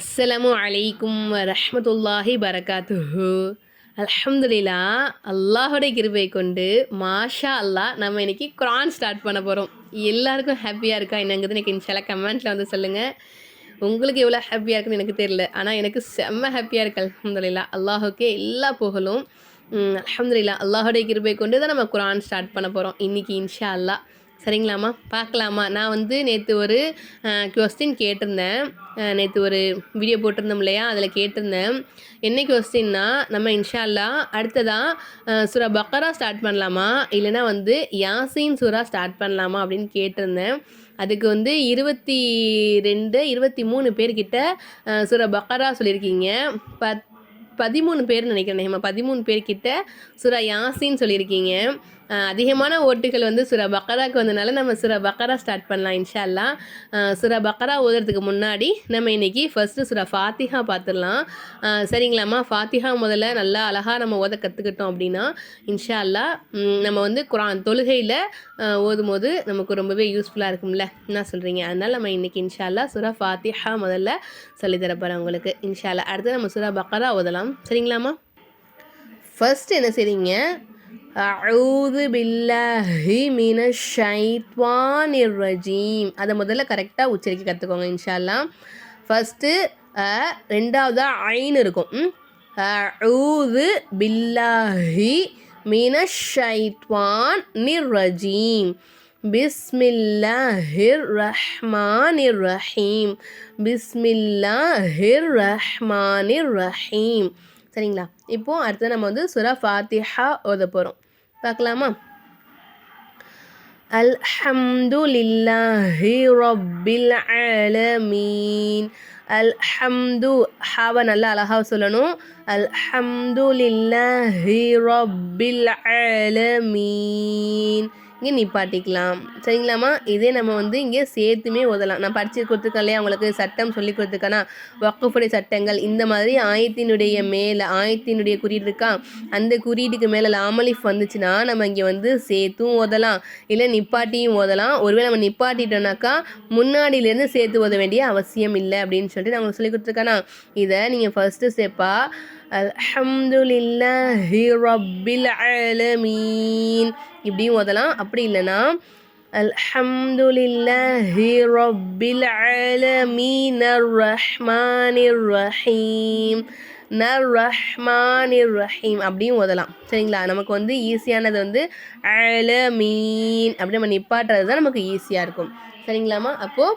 அஸ்ஸலாமு அலைக்கும் ரஹமத்துல்லாஹி பரகாத்துஹு. அலமதுல்லா அல்லாஹுடைய கிருபை கொண்டு மாஷா அல்லாஹ் நம்ம இன்னைக்கு குரான் ஸ்டார்ட் பண்ண போகிறோம் எல்லாருக்கும் ஹாப்பியாக இருக்கா என்னங்கிறது எனக்கு இன்ஷால்லா கமெண்ட்டில் வந்து சொல்லுங்கள் உங்களுக்கு எவ்வளோ ஹாப்பியாக இருக்குன்னு எனக்கு தெரியல. ஆனால் எனக்கு செம்ம ஹாப்பியாக இருக்கு அலமதுல்லா அல்லாஹுக்கே எல்லா புகழும். அலமதுல்லா அல்ஹம்துலில்லா. அல்லாஹுடைய கிருபை கொண்டு தான் நம்ம குரான் ஸ்டார்ட் பண்ண போகிறோம் இன்றைக்கி இன்ஷா அல்லாஹ் சரிங்களாம்மா? பார்க்கலாமா நான் வந்து நேற்று ஒரு கொஸ்டின் கேட்டிருந்தேன். நேற்று ஒரு வீடியோ போட்டிருந்தோம் இல்லையா? அதில் கேட்டிருந்தேன். என்ன கொஸ்டின்னா நம்ம இன்ஷா அல்லாஹ் அடுத்ததாக சுரா பக்கரா ஸ்டார்ட் பண்ணலாமா? இல்லைனா வந்து யாசின் சுரா ஸ்டார்ட் பண்ணலாமா? அப்படின்னு கேட்டிருந்தேன். அதுக்கு வந்து இருபத்தி ரெண்டு இருபத்தி மூணு பேர்கிட்ட சுரா பக்கரா சொல்லியிருக்கீங்க. பத் பதிமூணு பேர் நினைக்கிறேன் நேமா பதிமூணு பேர்கிட்ட சுரா யாசின்னு சொல்லியிருக்கீங்க. அதிகமான ஓட்டுகள் வந்து சுரா பக்கராக்கு வந்தனால நம்ம சுரா பக்கரா ஸ்டார்ட் பண்ணலாம் இன்ஷா அல்லாஹ் சுரா பக்கரா ஓதுறதுக்கு முன்னாடி நம்ம இன்றைக்கி ஃபர்ஸ்ட்டு சுரா ஃபாத்திஹா பார்த்துடலாம் சரிங்களாம்மா? ஃபாத்திஹா முதல்ல நல்லா அழகாக நம்ம ஓத கற்றுக்கிட்டோம் அப்படின்னா இன்ஷா அல்லாஹ் நம்ம வந்து குரான் தொழுகையில் ஓதும் போது நமக்கு ரொம்பவே யூஸ்ஃபுல்லாக இருக்கும்ல? என்ன சொல்கிறீங்க அதனால் நம்ம இன்றைக்கி இன்ஷா அல்லாஹ் சுரா ஃபாத்திஹா முதல்ல சொல்லித் உங்களுக்கு. இன்ஷா அடுத்து நம்ம சுரா பக்கரா ஓதலாம். சரிங்களாம்மா? ஃபஸ்ட்டு என்ன செய்றீங்க? அவுது பில்லாஹி மின ஷைத்வானிர் ரஜீம் அதை முதல்ல கரெக்டாக உச்சரிக்க கற்றுக்கோங்க இன்ஷால்லா ஃபஸ்ட்டு ரெண்டாவது ஐன் இருக்கும். ம்? அவுது பில்லாஹி மின ஷைத்வான் நிர் ரஜீம் பிஸ்மில்லாஹிர் ரஹ்மானிர் ரஹீம் பிஸ்மில்லாஹிர் ரஹ்மானிர் ரஹீம் சரிங்களா? இப்போது அடுத்து நம்ம வந்து சுரா ஃபாத்திஹா ஓத போகிறோம் பார்க்கலாமா அல்ஹம்துலில்லாஹி ரப்பில் ஆலமீன் அல்ஹம்து ஹாவை நல்லா அழகாக சொல்லணும் அல்ஹம்துலில்லாஹி ரப்பில் ஆலமீன் இங்கே நிப்பாட்டிக்கலாம். சரிங்களாம்மா? இதே நம்ம வந்து இங்கே சேர்த்துமே ஓதலாம். நான் படிச்சு கொடுத்துருக்கேன் இல்லையா உங்களுக்கு சட்டம் சொல்லி கொடுத்துருக்கேனா? வக்குஃபுடைய சட்டங்கள் இந்த மாதிரி ஆயத்தினுடைய மேலே ஆயத்தினுடைய குறியீடு இருக்கா? அந்த குறியீடுக்கு மேலே லாமலிஃப் வந்துச்சுன்னா நம்ம இங்கே வந்து சேர்த்தும் ஓதலாம். இல்லை நிப்பாட்டியும் ஓதலாம். ஒருவேளை நம்ம நிப்பாட்டிட்டோம்னாக்கா முன்னாடியிலேருந்து சேர்த்து ஓத வேண்டிய அவசியம் இல்லை அப்படின்னு சொல்லிட்டு நான் உங்களுக்கு சொல்லி கொடுத்துருக்கேனா? இதை நீங்கள் ஃபஸ்ட்டு ஸ்டெப்பாக அல்ஹம்துலில்லாஹி ரப்பில் ஆலமீன். இப்படியும் ஓதலாம். அப்படி இல்லைன்னா அல்ஹம்துலில்லாஹி ரப்பில் ஆலமீன். ரஹ்மானிர் ரஹீம். நர் ரஹ்மானிர் ரஹீம். அப்படியும் ஓதலாம். சரிங்களா? நமக்கு வந்து ஈஸியானது வந்து ஆலமீன். அப்படி நம்ம நிப்பாட்டுறது தான் நமக்கு ஈஸியாக இருக்கும். சரிங்களாம்மா? அப்போது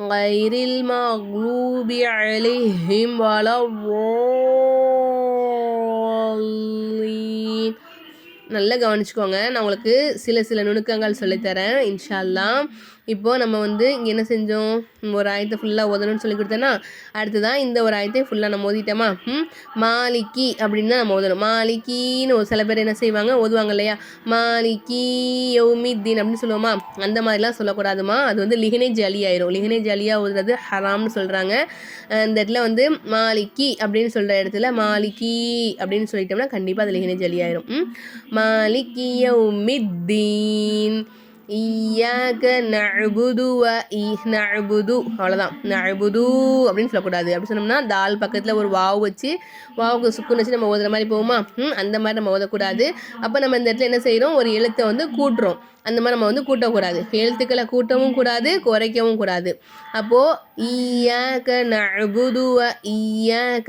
غير المغلوب عليهم ولا الضالين. நல்லா கவனிச்சுக்கோங்க. நான் உங்களுக்கு சில சில நுணுக்கங்கள் சொல்லித்தரேன். இன்ஷா இப்போது நம்ம வந்து இங்கே என்ன செஞ்சோம்? ஒரு ஆயத்தை ஃபுல்லாக ஓதணும்னு சொல்லி கொடுத்தேன்னா அடுத்ததான் இந்த ஒரு ஆயத்தை ஃபுல்லாக நம்ம ஓதிட்டோமா? ம் மாலிக்கி அப்படின்னு தான் நம்ம ஓதணும். மாலிக்கின்னு ஒரு சில பேர் என்ன செய்வாங்க? ஓதுவாங்க இல்லையா? மாலிக்கி யௌமித்தீன் அப்படின்னு சொல்லுவோமா? அந்த மாதிரிலாம் சொல்லக்கூடாதுமா. அது வந்து லிஹனே ஜலி ஆயிரும் லிஹனே ஜலியாக ஓதுறது ஹராம்னு சொல்கிறாங்க இந்த இடத்துல வந்து மாலிக்கி அப்படின்னு சொல்கிற இடத்துல மாலிக்கி அப்படின்னு சொல்லிட்டோம்னா கண்டிப்பாக அது லிஹனே ஜலி ஆயிரும் ம்? மாலிக்கி யௌமித்தீன் ஈயாக நஅபுது வ ஈ நஅபுது அவ்வளோதான் நஅபுது அப்படின்னு சொல்லக்கூடாது. அப்படி சொன்னோம்னா தால் பக்கத்தில் ஒரு வாவு வச்சு வாவுக்கு சுக்குன்னு வச்சு நம்ம ஓதுற மாதிரி போகுமா? அந்த மாதிரி நம்ம ஓதக்கூடாது. அப்போ நம்ம இந்த இடத்துல என்ன செய்கிறோம் ஒரு எழுத்தை வந்து கூட்டுறோம். அந்த மாதிரி நம்ம வந்து கூட்டக்கூடாது. எழுத்துக்களை கூட்டவும் கூடாது குறைக்கவும் கூடாது. அப்போது ஈயாக நஅபுது வ ஈயாக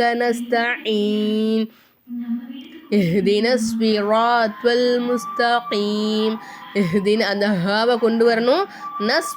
நஸ்தஈன் اهدنا الصراط المستقيم اهدنا அந்த ஹாவை கொண்டு வரணும் நஸ்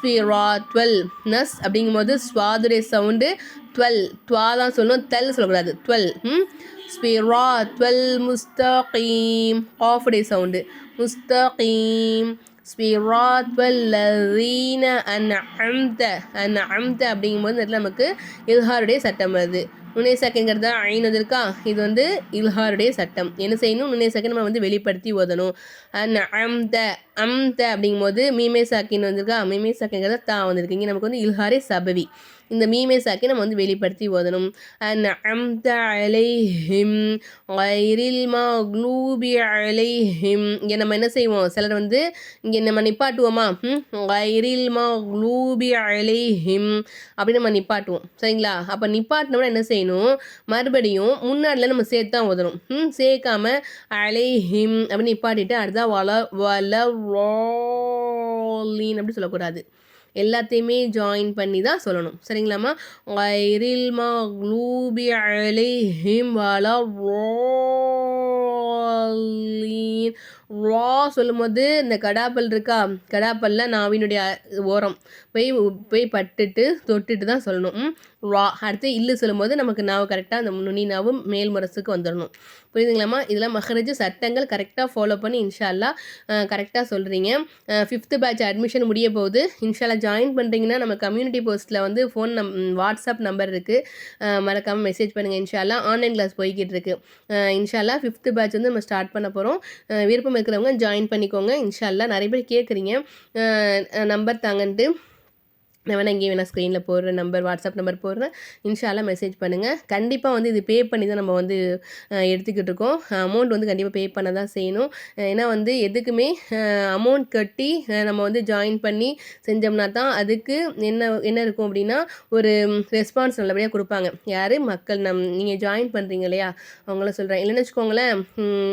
டுவெல் நஸ் அப்படிங்கும்போது ஸ்வாதுடைய சவுண்டு டுவெல் துவா தான் சொல்லணும் தெல் சொல்லக்கூடாது டுவெல் ம் ஸ்பிரா டுவெல் முஸ்தகீம் ஆஃபுடைய சவுண்டு முஸ்தகீம் ஸ்பிராத் வல்லதீன அன்அம்த அன்அம்த அப்படிங்கும்போது இந்த இடத்துல நமக்கு இல்ஹாருடைய சட்டம் வருது நுனே சாக்கின்ங்கிறது ஐன் வந்திருக்கா இது வந்து இல்ஹாருடைய சட்டம். என்ன செய்யணும்? நுனே நம்ம வந்து வெளிப்படுத்தி ஓதணும். அண்ட் அம்த அம்த அப்படிங்கும்போது மீமே சாக்கின்னு வந்திருக்கா? மீமே சாக்குங்கிறத தா வந்திருக்கு. இங்கே நமக்கு வந்து இல்ஹாரே சபவி. இந்த மீமே சாக்கி நம்ம வந்து வெளிப்படுத்தி ஓதணும். அன் அம்த அலைஹிம் வைரில் மக்லூபி அலைஹிம் இங்கே நம்ம என்ன செய்வோம்? சிலர் வந்து இங்கே நம்ம நிப்பாட்டுவோமா? வைரில் மக்லூபி அலைஹிம் அப்படின்னு நம்ம நிப்பாட்டுவோம். சரிங்களா? அப்போ நிப்பாட்டினோம்னா என்ன செய்யணும்? மறுபடியும் முன்னாடியில் நம்ம சேர்த்து தான் ஓதணும். ம் சேர்க்காம அலைஹிம் அப்படின்னு நிப்பாட்டிட்டு அடுத்தா வள வள ரோலின் அப்படி சொல்லக்கூடாது. எல்லாத்தையுமே ஜாயின் பண்ணி தான் சொல்லணும். சரிங்களாம்மா? வைரில் மக்லூபி அலைஹிம் வல ரோலின் ரா சொல்லும்போது இந்த கடாப்பல் இருக்கா? கடாப்பல்ல நாவினுடைய ஓரம். போய் போய் பட்டுட்டு தொட்டுட்டு தான் சொல்லணும். ரா. அடுத்து இல்லு சொல்லும்போது நமக்கு நாவு கரெக்டாக அந்த நுனி நாவும் மேல் முரசுக்கு வந்துடணும் புரியுதுங்களாம்மா? இதெல்லாம் மகரஜ் சட்டங்கள் கரெக்டாக ஃபாலோ பண்ணி இன்ஷால்லா கரெக்டாக சொல்கிறீங்க ஃபிஃப்த்து பேட்ச் அட்மிஷன் முடிய போகுது. இன்ஷால்லா ஜாயின் பண்ணுறீங்கன்னா நம்ம கம்யூனிட்டி போஸ்ட்டில் வந்து ஃபோன் நம் வாட்ஸ்அப் நம்பர் இருக்குது மறக்காமல் மெசேஜ் பண்ணுங்கள் இன்ஷால்லா ஆன்லைன் கிளாஸ் போய்கிட்டு இருக்கு. இன்ஷால்லா ஃபிஃப்த்து பேட்ச் வந்து நம்ம ஸ்டார்ட் பண்ண போகிறோம் விருப்பம் இருக்கிறவங்க ஜாயின் பண்ணிக்கோங்க. இன்ஷால்லா நிறைய பேர் கேட்குறீங்க. நம்பர் தாங்கன்ட்டு. நான் வேணா இங்கேயும் வேணா ஸ்க்ரீனில் போடுறேன் நம்பர் வாட்ஸ்அப் நம்பர் போடுறேன். இன்ஷால்லா மெசேஜ் பண்ணுங்கள் கண்டிப்பாக வந்து இது பே பண்ணி தான் நம்ம வந்து எடுத்துக்கிட்டு இருக்கோம். அமௌண்ட் வந்து கண்டிப்பாக பே பண்ண தான் செய்யணும். ஏன்னா வந்து எதுக்குமே அமௌண்ட் கட்டி நம்ம வந்து ஜாயின் பண்ணி செஞ்சோம்னா தான் அதுக்கு என்ன என்ன இருக்கும் அப்படின்னா ஒரு ரெஸ்பான்ஸ் நல்லபடியாக கொடுப்பாங்க. யார்? மக்கள். நம் நீங்கள் ஜாயின் பண்ணுறீங்க இல்லையா? அவங்கள சொல்கிறேன் இல்லைன்னு வச்சுக்கோங்களேன்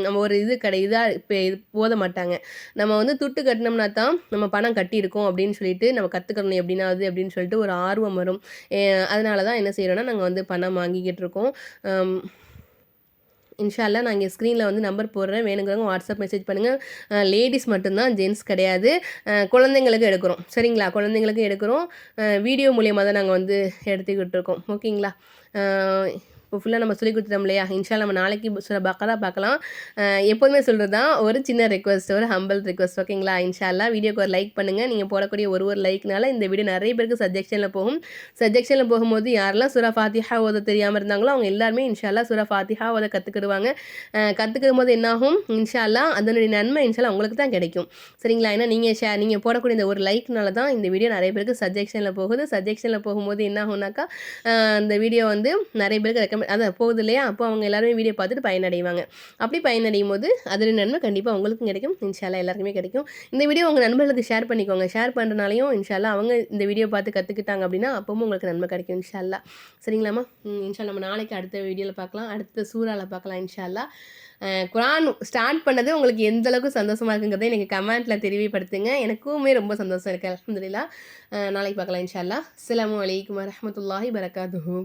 நம்ம ஒரு இது கடை இதாக இப்போ இது போத மாட்டாங்க. நம்ம வந்து துட்டு கட்டினோம்னா தான் நம்ம பணம் கட்டியிருக்கோம் அப்படின்னு சொல்லிட்டு நம்ம கற்றுக்கணும் எப்படின்னா வருது அப்படின்னு சொல்லிட்டு ஒரு ஆர்வம் வரும். அதனால தான் என்ன செய்கிறோன்னா நாங்கள் வந்து பணம் வாங்கிக்கிட்டு இருக்கோம். இன்ஷால்லா நான் இங்கே ஸ்க்ரீனில் வந்து நம்பர் போடுறேன். வேணுங்கிறவங்க வாட்ஸ்அப் மெசேஜ் பண்ணுங்கள் லேடிஸ் மட்டும்தான் ஜென்ஸ் கிடையாது. குழந்தைங்களுக்கு எடுக்கிறோம். சரிங்களா? குழந்தைங்களுக்கு எடுக்கிறோம். வீடியோ மூலியமாக தான் நாங்கள் வந்து எடுத்துக்கிட்டு இருக்கோம். ஓகேங்களா ஃபுல்லாக நம்ம சொல்லி கொடுத்துட்டோம் இல்லையா? இன்ஷா நம்ம நாளைக்கு சில பக்கரா பார்க்கலாம் எப்போதுமே சொல்கிறது தான் ஒரு சின்ன ரெக்வஸ்ட் ஒரு ஹம்பிள் ரெக்வஸ்ட் ஓகேங்களா இன்ஷால்லா வீடியோக்கு ஒரு லைக் பண்ணுங்கள் நீங்கள் போடக்கூடிய ஒரு ஒரு லைக்னால இந்த வீடியோ நிறைய பேருக்கு சஜெக்ஷனில் போகும். சஜெக்ஷனில் போகும்போது யாரெல்லாம் சுரா ஃபாத்திஹா ஓத தெரியாமல் இருந்தாங்களோ அவங்க எல்லாருமே இன்ஷால்லா சுரா ஃபாத்திஹா ஓத கற்றுக்கிடுவாங்க கற்றுக்கிடும் போது என்னாகும்? இன்ஷால்லா அதனுடைய நன்மை இன்ஷால்லா உங்களுக்கு தான் கிடைக்கும். சரிங்களா? ஏன்னா நீங்கள் ஷேர் நீங்கள் போடக்கூடிய இந்த ஒரு லைக்னால தான் இந்த வீடியோ நிறைய பேருக்கு சஜெக்ஷனில் போகுது. சஜெக்ஷனில் போகும்போது என்ன ஆகும்னாக்கா அந்த வீடியோ வந்து நிறைய பேருக்கு ரெக்கமெண்ட் அதான் போகுது இல்லையா? அப்போ அவங்க எல்லாருமே வீடியோ பார்த்துட்டு பயனடைவாங்க. அப்படி பயனடையும் போது அதில் நன்மை கண்டிப்பாக உங்களுக்கும் கிடைக்கும். இன்ஷால்லா எல்லாருக்குமே கிடைக்கும். இந்த வீடியோ உங்கள் நண்பர்களுக்கு ஷேர் பண்ணிக்கோங்க. ஷேர் பண்ணுறனாலையும் இன்ஷால்லா அவங்க இந்த வீடியோ பார்த்து கற்றுக்கிட்டாங்க அப்படின்னா அப்பவும் உங்களுக்கு நன்மை கிடைக்கும் இன்ஷால்லா சரிங்களாம்மா? இன்ஷா நம்ம நாளைக்கு அடுத்த வீடியோவில் பார்க்கலாம். அடுத்த சூறாவில் பார்க்கலாம் இன்ஷால்லா குரான் ஸ்டார்ட் பண்ணது உங்களுக்கு எந்த அளவுக்கு சந்தோஷமாக இருக்குங்கிறத எனக்கு கமெண்ட்டில் தெரியப்படுத்துங்க. எனக்குமே ரொம்ப சந்தோஷம் இருக்குது அலமதுல்லா நாளைக்கு பார்க்கலாம் இன்ஷா அல்லாஹ் அஸ்ஸலாமு அலைக்கும் வரஹ்மத்துல்லாஹி வரகாத்துஹு